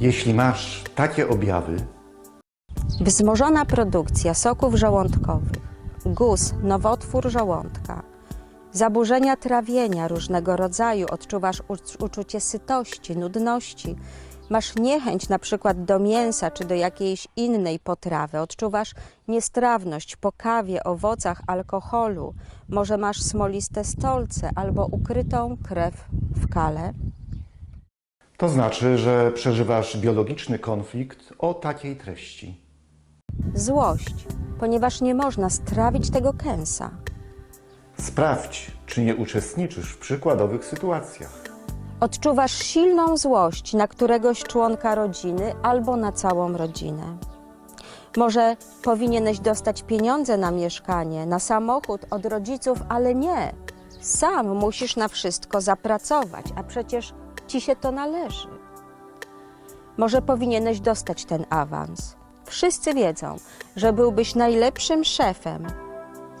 Jeśli masz takie objawy, Wzmożona produkcja soków żołądkowych, guz, nowotwór żołądka, zaburzenia trawienia różnego rodzaju, odczuwasz ucz- uczucie sytości, nudności, masz niechęć na przykład do mięsa czy do jakiejś innej potrawy, odczuwasz niestrawność po kawie, owocach, alkoholu, może masz smoliste stolce albo ukrytą krew w kale. To znaczy, że przeżywasz biologiczny konflikt o takiej treści. Złość, ponieważ nie można strawić tego kęsa. Sprawdź, czy nie uczestniczysz w przykładowych sytuacjach. Odczuwasz silną złość na któregoś członka rodziny albo na całą rodzinę. Może powinieneś dostać pieniądze na mieszkanie, na samochód od rodziców, ale nie. Sam musisz na wszystko zapracować, a przecież ci się to należy. Może powinieneś dostać ten awans. Wszyscy wiedzą, że byłbyś najlepszym szefem,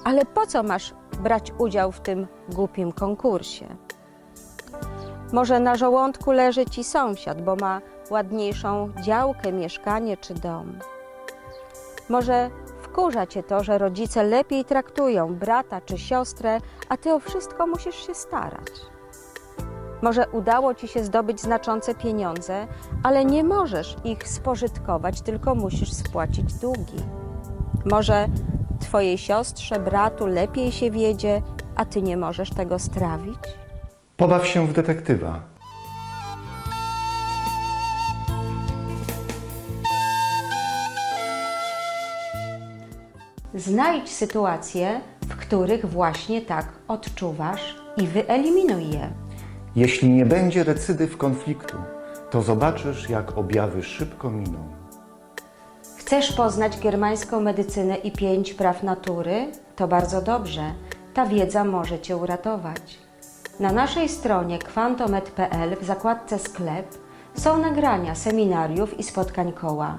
ale po co masz brać udział w tym głupim konkursie? Może na żołądku leży ci sąsiad, bo ma ładniejszą działkę, mieszkanie czy dom. Może wkurza cię to, że rodzice lepiej traktują brata czy siostrę, a ty o wszystko musisz się starać. Może udało ci się zdobyć znaczące pieniądze, ale nie możesz ich spożytkować, tylko musisz spłacić długi. Może twojej siostrze, bratu lepiej się wiedzie, a ty nie możesz tego strawić? Pobaw się w detektywa. Znajdź sytuacje, w których właśnie tak odczuwasz i wyeliminuj je. Jeśli nie będzie recydyw konfliktu, to zobaczysz, jak objawy szybko miną. Chcesz poznać germańską medycynę i pięć praw natury? To bardzo dobrze. Ta wiedza może Cię uratować. Na naszej stronie quantomed.pl w zakładce sklep są nagrania seminariów i spotkań koła.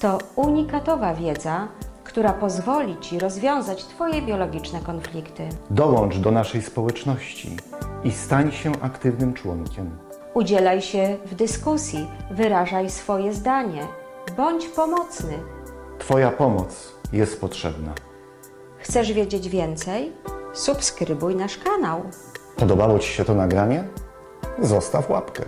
To unikatowa wiedza, która pozwoli Ci rozwiązać Twoje biologiczne konflikty. Dołącz do naszej społeczności i stań się aktywnym członkiem. Udzielaj się w dyskusji, wyrażaj swoje zdanie. Bądź pomocny. Twoja pomoc jest potrzebna. Chcesz wiedzieć więcej? Subskrybuj nasz kanał. Podobało Ci się to nagranie? Zostaw łapkę.